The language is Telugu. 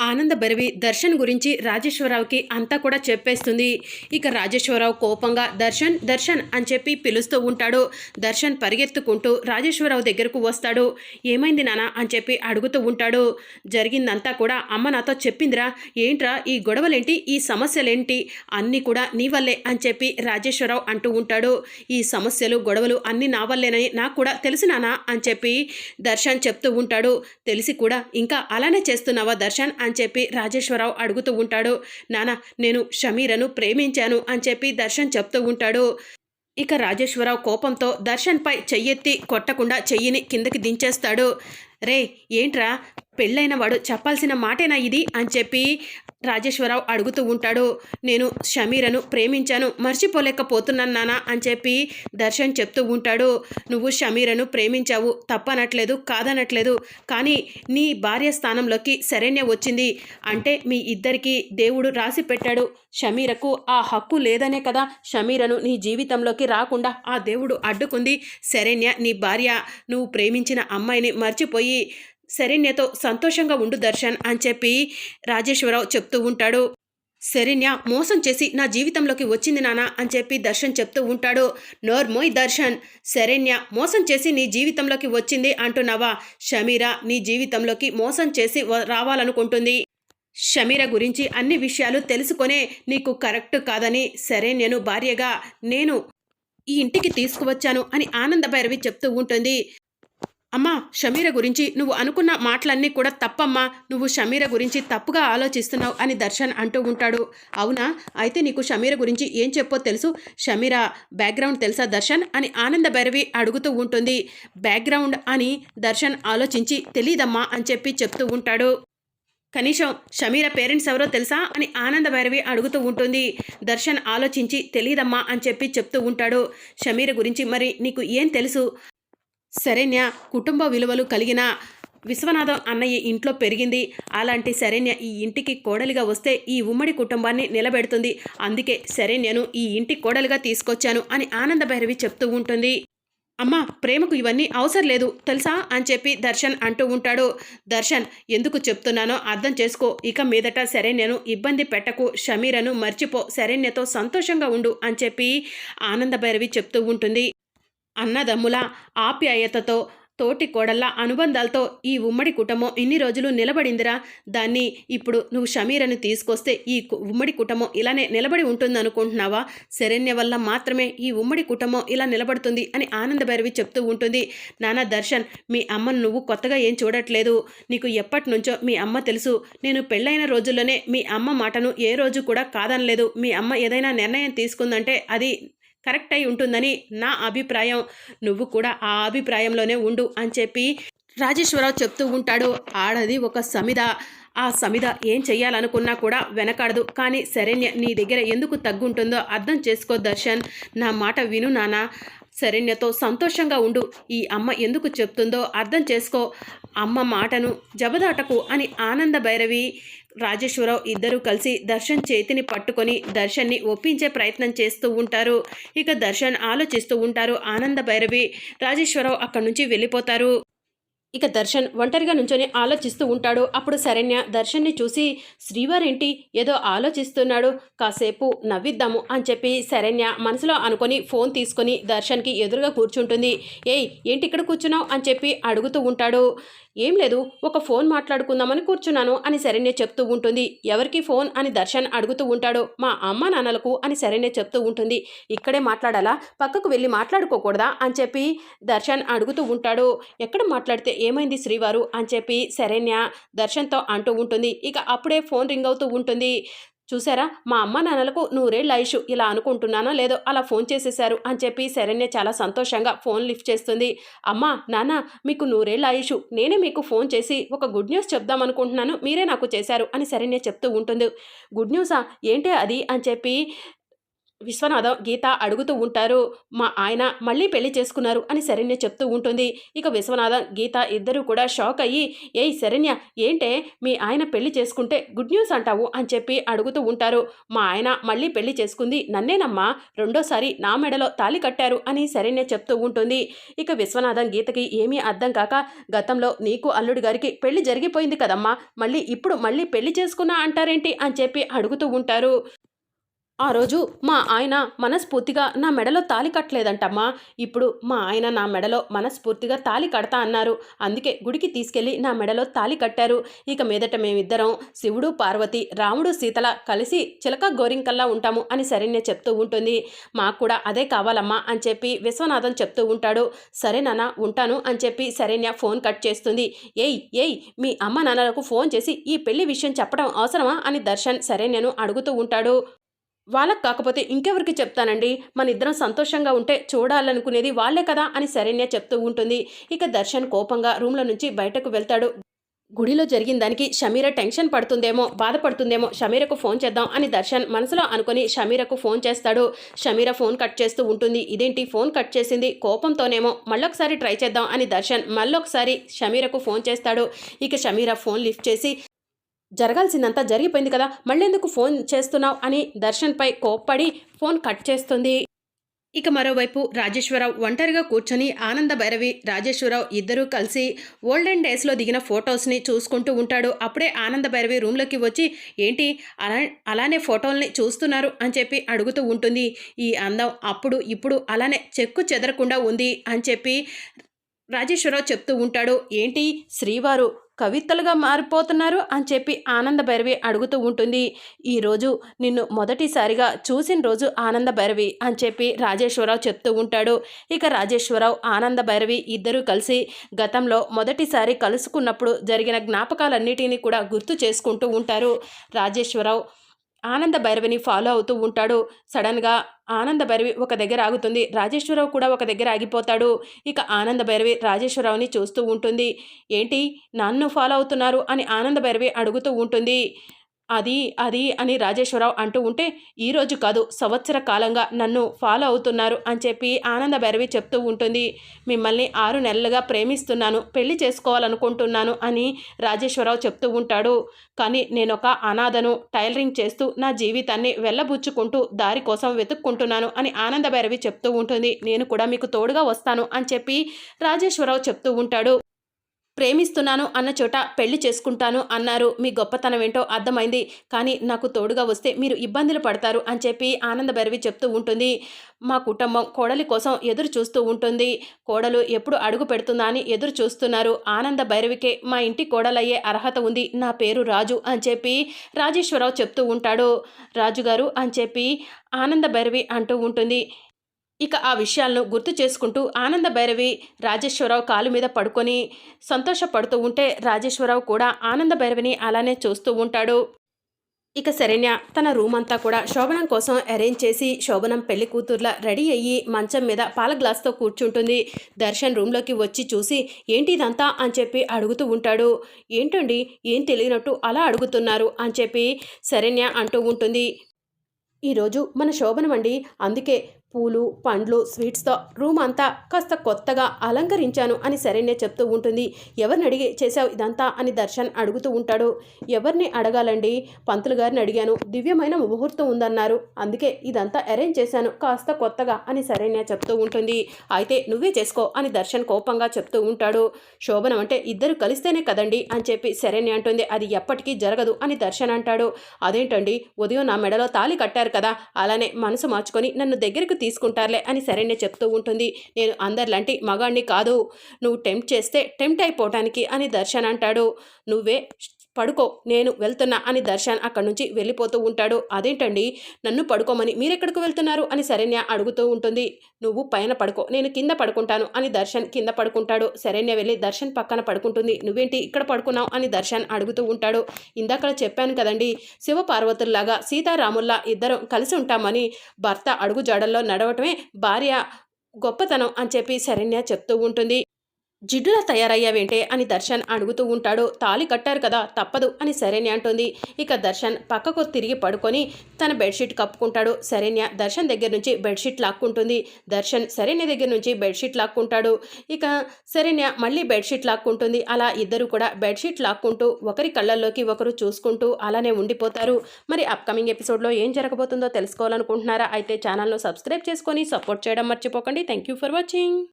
ఆనంద భైరవి దర్శన్ గురించి రాజేశ్వరరావుకి అంతా కూడా చెప్పేస్తుంది. ఇక రాజేశ్వరరావు కోపంగా దర్శన్ దర్శన్ అని చెప్పి పిలుస్తూ ఉంటాడు. దర్శన్ పరిగెత్తుకుంటూ రాజేశ్వరరావు దగ్గరకు వస్తాడు. ఏమైంది నాన్న అని చెప్పి అడుగుతూ ఉంటాడు. జరిగిందంతా కూడా అమ్మ నాతో చెప్పిందిరా. ఏంట్రా ఈ గొడవలేంటి? ఈ సమస్యలేంటి? అన్నీ కూడా నీ వల్లే అని చెప్పి రాజేశ్వరరావు అంటూ ఉంటాడు. ఈ సమస్యలు గొడవలు అన్నీ నా వల్లేనని నాకు కూడా తెలుసు నానా అని చెప్పి దర్శన్ చెప్తూ ఉంటాడు. తెలిసి కూడా ఇంకా అలానే చేస్తున్నావా దర్శన్? అని అని చెప్పి రాజేశ్వరరావు అడుగుతూ ఉంటాడు. నానా నేను షమీరను ప్రేమించాను అని చెప్పి దర్శన్ చెప్తూ ఉంటాడు. ఇక రాజేశ్వరరావు కోపంతో దర్శన్పై చెయ్యెత్తి కొట్టకుండా చెయ్యిని కిందకి దించేస్తాడు. రే ఏంట్రా? పెళ్ళైన వాడు చెప్పాల్సిన మాటేనా ఇది? అని చెప్పి రాజేశ్వరరావు అడుగుతూ ఉంటాడు. నేను షమీరను ప్రేమించాను మర్చిపోలేకపోతున్నాను నానా అని చెప్పి దర్శన్ చెప్తూ ఉంటాడు. నువ్వు షమీరను ప్రేమించావు తప్పనట్లేదు కాదనట్లేదు కానీ నీ భార్య స్థానంలోకి శరణ్య వచ్చింది అంటే మీ ఇద్దరికీ దేవుడు రాసి పెట్టాడు. షమీరకు ఆ హక్కు లేదనే కదా షమీరను నీ జీవితంలోకి రాకుండా ఆ దేవుడు అడ్డుకుంది. శరణ్య నీ భార్య నువ్వు ప్రేమించిన అమ్మాయిని మర్చిపోయి శరణ్యతో సంతోషంగా ఉండు దర్శన్ అని చెప్పి రాజేశ్వరరావు చెప్తూ ఉంటాడు. శరణ్య మోసం చేసి నా జీవితంలోకి వచ్చింది నానా అని చెప్పి దర్శన్ చెప్తూ ఉంటాడు. నోర్మోయ్ దర్శన్. శరణ్య మోసం చేసి నీ జీవితంలోకి వచ్చింది అంటున్నావా? షమీరా నీ జీవితంలోకి మోసం చేసి రావాలనుకుంటుంది. షమీర గురించి అన్ని విషయాలు తెలుసుకొనే నీకు కరెక్ట్ కాదని శరణ్యను భార్యగా నేను ఈ ఇంటికి తీసుకువచ్చాను అని ఆనంద భైరవి చెప్తూ ఉంటుంది. అమ్మా షమీర గురించి నువ్వు అనుకున్న మాటలన్నీ కూడా తప్పమ్మా. నువ్వు షమీర గురించి తప్పుగా ఆలోచిస్తున్నావు అని దర్శన్ అంటూ ఉంటాడు. అవునా? అయితే నీకు షమీర గురించి ఏం చెప్పో తెలుసు? షమీర బ్యాక్గ్రౌండ్ తెలుసా దర్శన్? అని ఆనంద భైరవి అడుగుతూ ఉంటుంది. బ్యాక్గ్రౌండ్ అని దర్శన్ ఆలోచించి తెలీదమ్మా అని చెప్పి చెప్తూ ఉంటాడు. కనీసం షమీర పేరెంట్స్ ఎవరో తెలుసా? అని ఆనంద భైరవి అడుగుతూ ఉంటుంది. దర్శన్ ఆలోచించి తెలీదమ్మా అని చెప్పి చెప్తూ ఉంటాడు. షమీర గురించి మరి నీకు ఏం తెలుసు? శరణ్య కుటుంబ విలువలు కలిగిన విశ్వనాథం అన్నయ్య ఇంట్లో పెరిగింది. అలాంటి శరణ్య ఈ ఇంటికి కోడలిగా వస్తే ఈ ఉమ్మడి కుటుంబాన్ని నిలబెడుతుంది. అందుకే శరణ్యను ఈ ఇంటి కోడలిగా తీసుకొచ్చాను అని ఆనంద భైరవి చెప్తూ ఉంటుంది. అమ్మా ప్రేమకు ఇవన్నీ అవసరం లేదు. తెలుసా? అని చెప్పి దర్శన్ అంటూ ఉంటాడు. దర్శన్ ఎందుకు చెప్తున్నానో అర్థం చేసుకో. ఇక మీదట శరణ్యను ఇబ్బంది పెట్టకు. షమీరను మర్చిపో. శరణ్యతో సంతోషంగా ఉండు అని చెప్పి ఆనంద భైరవి చెప్తూ ఉంటుంది. అన్నదమ్ముల ఆప్యాయతతో తోటి కోడళ్ళ అనుబంధాలతో ఈ ఉమ్మడి కుటుంబం ఇన్ని రోజులు నిలబడిందిరా. దాన్ని ఇప్పుడు నువ్వు షమీరని తీసుకొస్తే ఈ కు- ఉమ్మడి కుటుంబం ఇలానే నిలబడి ఉంటుంది అనుకుంటున్నావా శరణ్య వల్ల మాత్రమే ఈ ఉమ్మడి కుటుంబం ఇలా నిలబడుతుంది అని ఆనంద భైరవి చెప్తూ ఉంటుంది. నానా దర్శన్ మీ అమ్మను నువ్వు కొత్తగా ఏం చూడట్లేదు. నీకు ఎప్పటి నుంచో మీ అమ్మ తెలుసు. నేను పెళ్ళైన రోజుల్లోనే మీ అమ్మ మాటను ఏ రోజు కూడా కాదనలేదు. మీ అమ్మ ఏదైనా నిర్ణయం తీసుకుందంటే అది కరెక్ట్ అయి ఉంటుందని నా అభిప్రాయం. నువ్వు కూడా ఆ అభిప్రాయంలోనే ఉండు అని చెప్పి రాజేశ్వరరావు చెప్తూ ఉంటాడు. ఆడది ఒక సమిద ఆ సమిద ఏం చెయ్యాలనుకున్నా కూడా వెనకాడదు. కానీ శరణ్య నీ దగ్గర ఎందుకు తగ్గుంటుందో అర్థం చేసుకో దర్శన్. నా మాట విను నానా శరణ్యతో సంతోషంగా ఉండు. ఈ అమ్మ ఎందుకు చెప్తుందో అర్థం చేసుకో. అమ్మ మాటను జబదాటకు అని ఆనంద భైరవి రాజేశ్వరరావు ఇద్దరూ కలిసి దర్శన్ చేతిని పట్టుకొని దర్శన్ని ఒప్పించే ప్రయత్నం చేస్తూ ఉంటారు. ఇక దర్శన్ ఆలోచిస్తూ ఉంటారు ఆనంద భైరవి రాజేశ్వరరావు అక్కడి నుంచి వెళ్ళిపోతారు. ఇక దర్శన్ ఒంటరిగా నుంచొని ఆలోచిస్తూ ఉంటాడు. అప్పుడు శరణ్య దర్శన్ని చూసి శ్రీవారేంటి ఏదో ఆలోచిస్తున్నాడు. కాసేపు నవ్విద్దాము అని చెప్పి శరణ్య మనసులో అనుకొని ఫోన్ తీసుకొని దర్శన్కి ఎదురుగా కూర్చుంటుంది. ఏయ్ ఏంటి ఇక్కడ కూర్చున్నావు? అని చెప్పి అడుగుతూ ఉంటాడు. ఏం లేదు ఒక ఫోన్ మాట్లాడుకుందామని కూర్చున్నాను అని శరణ్య చెప్తూ ఉంటుంది. ఎవరికి ఫోన్ అని దర్శన్ అడుగుతూ ఉంటాడు మా అమ్మ నాన్నలకు అని శరణ్య చెప్తూ ఉంటుంది. ఇక్కడే మాట్లాడాలా? పక్కకు వెళ్ళి మాట్లాడుకోకూడదా? అని చెప్పి దర్శన్ అడుగుతూ ఉంటాడు. ఎక్కడ మాట్లాడితే ఏమైంది శ్రీవారు? అని చెప్పి శరణ్య దర్శన్తో అంటూ ఉంటుంది. ఇక అప్పుడే ఫోన్ రింగ్ అవుతూ ఉంటుంది. చూసారా? మా అమ్మ నాన్నలకు నూరేళ్ళ ఆయుష్ ఇలా అనుకుంటున్నానో లేదో అలా ఫోన్ చేసేశారు అని చెప్పి శరణ్య చాలా సంతోషంగా ఫోన్ లిఫ్ట్ చేస్తుంది. అమ్మ నాన్న మీకు నూరేళ్ళ ఆయుష్ నేనే మీకు ఫోన్ చేసి ఒక గుడ్ న్యూస్ చెప్దాం అనుకుంటున్నాను మీరే నాకు చేశారు అని శరణ్య చెప్తూ ఉంటుంది. గుడ్ న్యూసా? ఏంటి అది? అని చెప్పి విశ్వనాథం గీత అడుగుతూ ఉంటారు మా ఆయన మళ్ళీ పెళ్ళి చేసుకున్నారు అని శరణ్య చెప్తూ ఉంటుంది. ఇక విశ్వనాథం గీత ఇద్దరూ కూడా షాక్ అయ్యి ఏయ్ శరణ్య ఏంటే మీ ఆయన పెళ్ళి చేసుకుంటే గుడ్ న్యూస్ అంటావు అని చెప్పి అడుగుతూ ఉంటారు. మా ఆయన మళ్ళీ పెళ్ళి చేసుకుంది నన్నేనమ్మా రెండోసారి నా మెడలో తాలి కట్టారు అని శరణ్య చెప్తూ ఉంటుంది. ఇక విశ్వనాథం గీతకి ఏమీ అర్థం కాక గతంలో నీకు అల్లుడి గారికి పెళ్ళి జరిగిపోయింది కదమ్మా మళ్ళీ ఇప్పుడు మళ్ళీ పెళ్ళి చేసుకున్నా అంటారేంటి అని చెప్పి అడుగుతూ ఉంటారు. ఆ రోజు మా ఆయన మనస్ఫూర్తిగా నా మెడలో తాలి కట్టలేదంటమ్మా. ఇప్పుడు మా ఆయన నా మెడలో మనస్ఫూర్తిగా తాలి కడతా అన్నారు. అందుకే గుడికి తీసుకెళ్ళి నా మెడలో తాలి కట్టారు. ఇక మీదట మేమిద్దరం శివుడు పార్వతి రాముడు సీతల కలిసి చిలక గోరింకల్లా ఉంటాము అని శరణ్య చెప్తూ ఉంటుంది. మాకు కూడా అదే కావాలమ్మా అని చెప్పి విశ్వనాథం చెప్తూ ఉంటాడు. సరే నాన్న ఉంటాను అని చెప్పి సరేన్య ఫోన్ కట్ చేస్తుంది. ఏయ్ ఏయ్ మీ అమ్మ నాన్నలకు ఫోన్ చేసి ఈ పెళ్ళి విషయం చెప్పడం అవసరమా అని దర్శన్ సరేన్యను అడుగుతూ ఉంటాడు. వాళ్ళకి కాకపోతే ఇంకెవరికి చెప్తానండి? మన ఇద్దరం సంతోషంగా ఉంటే చూడాలనుకునేది వాళ్ళే కదా అని శరణ్య చెప్తూ ఉంటుంది. ఇక దర్శన్ కోపంగా రూమ్లో నుంచి బయటకు వెళ్తాడు. గుడిలో జరిగిన దానికి షమీర టెన్షన్ పడుతుందేమో బాధపడుతుందేమో షమీరకు ఫోన్ చేద్దాం అని దర్శన్ మనసులో అనుకుని షమీరకు ఫోన్ చేస్తాడు. షమీర ఫోన్ కట్ చేస్తూ ఉంటుంది. ఇదేంటి? ఫోన్ కట్ చేసింది కోపంతోనేమో మళ్ళొకసారి ట్రై చేద్దాం అని దర్శన్ మళ్ళొకసారి షమీరకు ఫోన్ చేస్తాడు. ఇక షమీర ఫోన్ లిఫ్ట్ చేసి జరగాల్సిందంతా జరిగిపోయింది కదా మళ్ళెందుకు ఫోన్ చేస్తున్నావు అని దర్శన్పై కోప్పడి ఫోన్ కట్ చేస్తుంది. ఇక మరోవైపు రాజేశ్వరరావు ఒంటరిగా కూర్చొని ఆనంద భైరవి రాజేశ్వరరావు ఇద్దరూ కలిసి ఓల్డెన్ డేస్లో దిగిన ఫొటోస్ని చూసుకుంటూ ఉంటాడు. అప్పుడే ఆనంద భైరవి రూమ్లోకి వచ్చి ఏంటి అలా అలానే ఫోటోల్ని చూస్తున్నారు? అని చెప్పి అడుగుతూ ఉంటుంది. ఈ అందం అప్పుడు ఇప్పుడు అలానే చెక్కు చెదరకుండా ఉంది అని చెప్పి రాజేశ్వరరావు చెప్తూ ఉంటాడు. ఏంటి శ్రీవారు కవితలుగా మారిపోతున్నారు అని చెప్పి ఆనంద భైరవి అడుగుతూ ఉంటుంది. ఈరోజు నిన్ను మొదటిసారిగా చూసిన రోజు ఆనంద భైరవి అని చెప్పి రాజేశ్వరరావు చెప్తూ ఉంటాడు. ఇక రాజేశ్వరరావు ఆనంద భైరవి ఇద్దరూ కలిసి గతంలో మొదటిసారి కలుసుకున్నప్పుడు జరిగిన జ్ఞాపకాలన్నిటినీ కూడా గుర్తు చేసుకుంటూ ఉంటారు. రాజేశ్వరరావు ఆనంద భైరవిని ఫాలో అవుతూ ఉంటాడు. సడన్గా ఆనంద భైరవి ఒక దగ్గర ఆగుతుంది. రాజేశ్వరరావు కూడా ఒక దగ్గర ఆగిపోతాడు. ఇక ఆనంద భైరవి రాజేశ్వరరావుని చూస్తూ ఉంటుంది. ఏంటి? నన్ను ఫాలో అవుతున్నారు? అని ఆనంద భైరవి అడుగుతూ ఉంటుంది. అది అది అని రాజేశ్వరరావు అంటూ ఉంటే ఈరోజు కాదు సంవత్సర కాలంగా నన్ను ఫాలో అవుతున్నారు అని చెప్పి ఆనంద భైరవి చెప్తూ ఉంటుంది. మిమ్మల్ని ఆరు నెలలుగా ప్రేమిస్తున్నాను పెళ్ళి చేసుకోవాలనుకుంటున్నాను అని రాజేశ్వరరావు చెప్తూ ఉంటాడు. కానీ నేనొక అనాథను టైలరింగ్ చేస్తూ నా జీవితాన్ని వెళ్ళబుచ్చుకుంటూ దారి కోసం వెతుక్కుంటున్నాను అని ఆనంద భైరవి చెప్తూ ఉంటుంది. నేను కూడా మీకు తోడుగా వస్తాను అని చెప్పి రాజేశ్వరరావు చెప్తూ ఉంటాడు. ప్రేమిస్తున్నాను అన్న చోట పెళ్ళి చేసుకుంటాను అన్నారు. మీ గొప్పతనం ఏంటో అర్థమైంది. కానీ నాకు తోడుగా వస్తే మీరు ఇబ్బందులు పడతారు అని చెప్పి ఆనంద భైరవి చెప్తూ ఉంటుంది. మా కుటుంబం కోడలి కోసం ఎదురు చూస్తూ ఉంటుంది. కోడలు ఎప్పుడు అడుగు పెడుతుందా అని ఎదురు చూస్తున్నారు. ఆనంద భైరవికే మా ఇంటి కోడలయ్యే అర్హత ఉంది. నా పేరు రాజు అని చెప్పి రాజేశ్వరరావు చెప్తూ ఉంటాడు. రాజుగారు అని చెప్పి ఆనంద భైరవి అంటూ ఉంటుంది. ఇక ఆ విషయాలను గుర్తు చేసుకుంటూ ఆనంద భైరవి రాజేశ్వరరావు కాలు మీద పడుకొని సంతోషపడుతూ ఉంటే రాజేశ్వరరావు కూడా ఆనంద భైరవిని అలానే చూస్తూ ఉంటాడు. ఇక శరణ్య తన రూమ్ అంతా కూడా శోభనం కోసం అరేంజ్ చేసి శోభనం పెళ్ళి కూతుర్లా రెడీ అయ్యి మంచం మీద పాల గ్లాస్తో కూర్చుంటుంది. దర్శన్ రూమ్లోకి వచ్చి చూసి ఏంటి ఇదంతా అని చెప్పి అడుగుతూ ఉంటాడు. ఏంటండి? ఏం తెలియనట్టు అలా అడుగుతున్నారు అని చెప్పి శరణ్య అంటూ ఉంటుంది. ఈరోజు మన శోభనం అండి. అందుకే పూలు పండ్లు స్వీట్స్తో రూమ్ అంతా కాస్త కొత్తగా అలంకరించాను అని శరణ్య చెప్తూ ఉంటుంది. ఎవరిని అడిగి చేశావు ఇదంతా అని దర్శన్ అడుగుతూ ఉంటాడు. ఎవరిని అడగాలండి? పంతులు గారిని అడిగాను. దివ్యమైన ముహూర్తం ఉందన్నారు. అందుకే ఇదంతా అరేంజ్ చేశాను. కాస్త కొత్తగా అని శరణ్య చెప్తూ ఉంటుంది. అయితే నువ్వే చేసుకో అని దర్శన్ కోపంగా చెప్తూ ఉంటాడు. శోభనం అంటే ఇద్దరు కలిస్తేనే కదండి అని చెప్పి శరణ్య అంటుంది. అది ఎప్పటికీ జరగదు అని దర్శన్ అంటాడు. అదేంటండి? ఉదయం నా మెడలో తాళి కట్టారు కదా. అలానే మనసు మార్చుకొని నన్ను దగ్గరికి తీసుకుంటారులే అని సరైన చెప్తూ ఉంటుంది. నేను అందరిలాంటి మగాణ్ణి కాదు. నువ్వు టెంప్ట్ చేస్తే టెంప్ట్ అయిపోవటానికి అని దర్శన్ అంటాడు. నువ్వే పడుకో నేను వెళ్తున్నా అని దర్శన్ అక్కడి నుంచి వెళ్ళిపోతూ ఉంటాడు. అదేంటండి? నన్ను పడుకోమని మీరెక్కడికి వెళ్తున్నారు? అని శరణ్య అడుగుతూ ఉంటుంది. నువ్వు పైన పడుకో నేను కింద పడుకుంటాను అని దర్శన్ కింద పడుకుంటాడు. శరణ్య వెళ్ళి దర్శన్ పక్కన పడుకుంటుంది. నువ్వేంటి ఇక్కడ పడుకున్నావు? అని దర్శన్ అడుగుతూ ఉంటాడు. ఇందాక చెప్పాను కదండి శివపార్వతుల్లాగా సీతారాముల్లా ఇద్దరం కలిసి ఉంటామని భర్త అడుగు జాడల్లో నడవటమే భార్య గొప్పతనం అని చెప్పి శరణ్య చెప్తూ ఉంటుంది. జిడ్డులా తయారయ్యావేంటే అని దర్శన్ అడుగుతూ ఉంటాడు. తాళి కట్టారు కదా తప్పదు అని శరణ్య అంటుంది. ఇక దర్శన్ పక్కకు తిరిగి పడుకొని తన బెడ్షీట్ కప్పుకుంటాడు. శరణ్య దర్శన్ దగ్గర నుంచి బెడ్షీట్ లాక్కుంటుంది. దర్శన్ శరణ్య దగ్గర నుంచి బెడ్షీట్ లాక్కుంటాడు. ఇక శరణ్య మళ్ళీ బెడ్షీట్ లాక్కుంటుంది. అలా ఇద్దరు కూడా బెడ్షీట్ లాక్కుంటూ ఒకరి కళ్ళల్లోకి ఒకరు చూసుకుంటూ అలానే ఉండిపోతారు. మరి అప్కమింగ్ ఎపిసోడ్లో ఏం జరగబోతుందో తెలుసుకోవాలనుకుంటున్నారా? అయితే ఛానల్ను సబ్స్క్రైబ్ చేసుకొని సపోర్ట్ చేయడం మర్చిపోకండి. Thank you for watching.